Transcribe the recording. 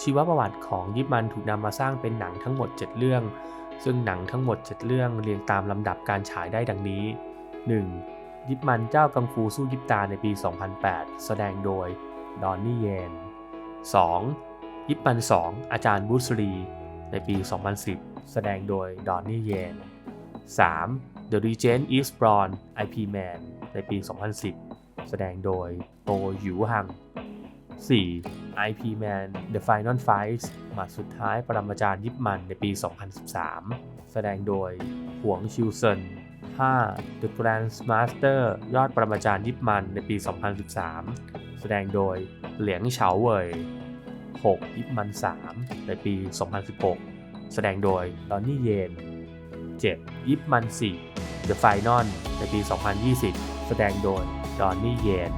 ชีวประวัติของยิปมันถูกนำมาสร้างเป็นหนังทั้งหมด 7 เรื่อง ซึ่งหนังทั้งหมด 7 เรื่องเรียงตามลำดับการฉายได้ดังนี้ 1. ยิปมันเจ้ากังฟูสู้ยิปตาในปี 2008 แสดงโดยดอนนี่เยน 2. ยิปมัน2 อาจารย์บูสรี ในปี 2010 แสดงโดยดอนนี่เยน 3. The Regent is Born IP Man ในปี 2010 แสดงโดยโตหยูฮัง 4. IP Man The Final Fight หมัดสุดท้ายปรมาจารย์ยิปมันในปี 2013 แสดงโดยหวงชิวเซิน 5. The Grand Master ยอดปรมาจารย์ยิปมันในปี 2013 แสดงโดยเหลียงเฉาเว่ย 6. ยิปมัน 3 ในปี 2016 แสดงโดยดอนนี่เยน 7. ยิปมัน 4 The Final ในปี 2020 แสดงโดยดอนนี่เยน